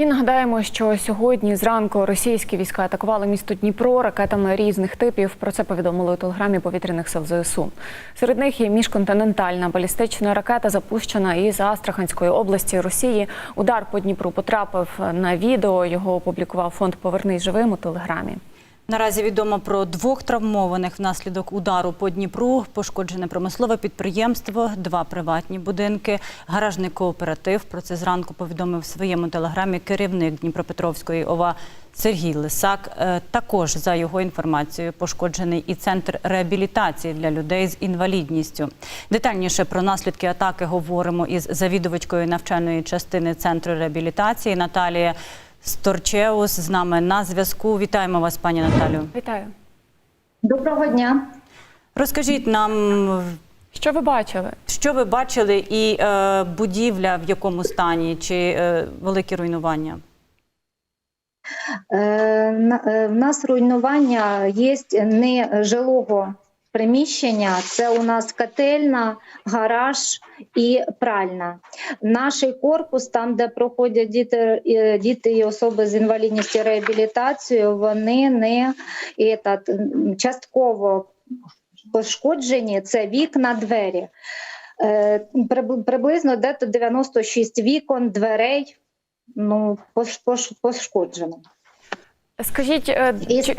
І нагадаємо, що сьогодні зранку російські війська атакували місто Дніпро ракетами різних типів. Про це повідомили у телеграмі повітряних сил ЗСУ. Серед них є міжконтинентальна балістична ракета, запущена із Астраханської області Росії. Удар по Дніпру потрапив на відео. Його опублікував фонд Повернись живим у телеграмі. Наразі відомо про двох травмованих внаслідок удару по Дніпру. Пошкоджене промислове підприємство, два приватні будинки, гаражний кооператив. Про це зранку повідомив в своєму телеграмі керівник Дніпропетровської ОВА Сергій Лисак. Е, Також за його інформацією пошкоджений і центр реабілітації для людей з інвалідністю. Детальніше про наслідки атаки говоримо із завідувачкою навчальної частини центру реабілітації Наталія Сторчеус з нами на зв'язку. Вітаємо вас, пані Наталю. Вітаю. Доброго дня. Розкажіть нам, Що ви бачили? що ви бачили, і е, будівля в якому стані, чи е, великі руйнування? Е, на- е, В нас руйнування є не жилого приміщення, це у нас котельна, гараж і пральна. Наш корпус, там, де проходять діти, е, діти і особи з інвалідністю реабілітацію, вони не етат, частково пошкоджені. Це вікна, двері. Е, приб- Приблизно дето 96 вікон, дверей ну, пош- пош- пошкоджено. Скажіть, е, І чи,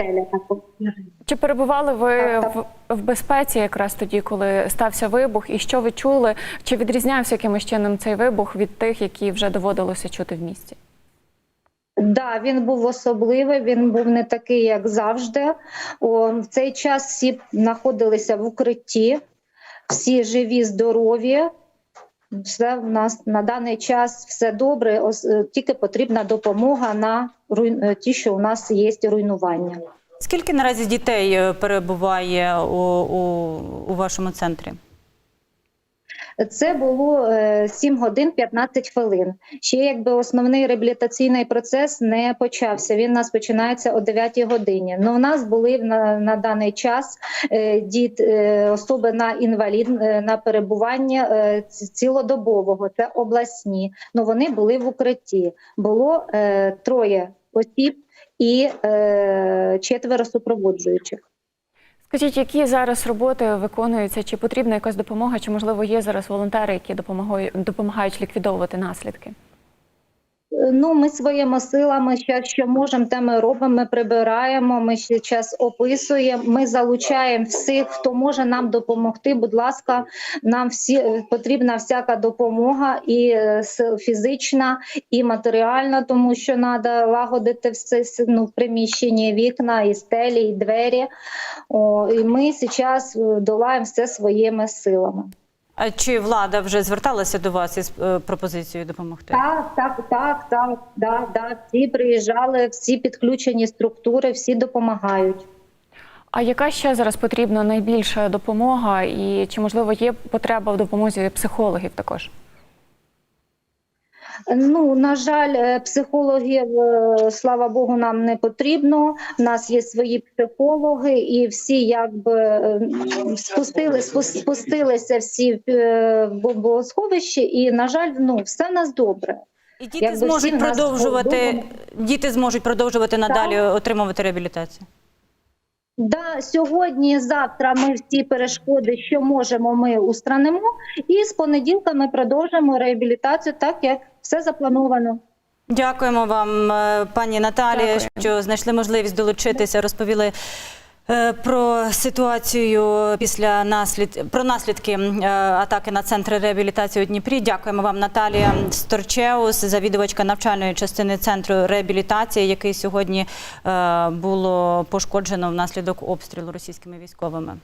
чи перебували ви Так, в, в безпеці якраз тоді, коли стався вибух, і що ви чули? Чи відрізнявся якимось чином цей вибух від тих, які вже доводилося чути в місті? Да, він був особливий, він був не такий, як завжди. О, в цей час всі знаходилися в укритті, всі живі, здорові. Все в нас на даний час все добре, ос- е, тільки потрібна допомога на ті, що у нас є руйнування. Скільки наразі дітей е, перебуває у, у, у вашому центрі? Це було е, 7 годин 15 хвилин. Ще якби основний реабілітаційний процес не почався. Він у нас починається о 9 годині. Ну, у нас були на, на даний час е, діт, е, особи на інвалід е, на перебування е, цілодобового. Це обласні. Ну вони були в укритті. Було е, троє осіб і е, четверо супроводжуючих. Скажіть, які зараз роботи виконуються? Чи потрібна якась допомога? Чи можливо є зараз волонтери, які допомагають ліквідовувати наслідки? Ну, ми своїми силами ще що можемо, те ми робимо. Ми прибираємо. Ми ще час описуємо. Ми залучаємо всіх, хто може нам допомогти. Будь ласка, нам всі потрібна всяка допомога, і е, фізична, і матеріальна, тому що треба лагодити все ну, в приміщенні вікна, і стелі, і двері. О, і ми зараз е, долаємо все своїми силами. А чи влада вже зверталася до вас із е, пропозицією допомогти? Так, так, так, так, да, да. Всі приїжджали, всі підключені структури, всі допомагають. А яка ще зараз потрібна найбільша допомога? І чи можливо є потреба в допомозі психологів також? Ну на жаль, е, психологів, е, слава Богу, нам не потрібно. У нас є свої психологи, і всі якби е, спустили, спустилися всі в бомбосховище, і на жаль, ну все в нас добре. І діти Якби зможуть продовжувати діти зможуть продовжувати надалі отримувати реабілітацію. Да, сьогодні, завтра ми всі перешкоди, що можемо, ми устранимо, і з понеділка ми продовжимо реабілітацію так, як все заплановано. Дякуємо вам, е, пані Наталі, Дякую. що знайшли можливість долучитися, розповіли. Е, Про ситуацію після наслід про наслідки е, атаки на центри реабілітації у Дніпрі. Дякуємо вам, Наталія Сторчеус, завідувачка навчальної частини центру реабілітації, який сьогодні е, було пошкоджено внаслідок обстрілу російськими військовими.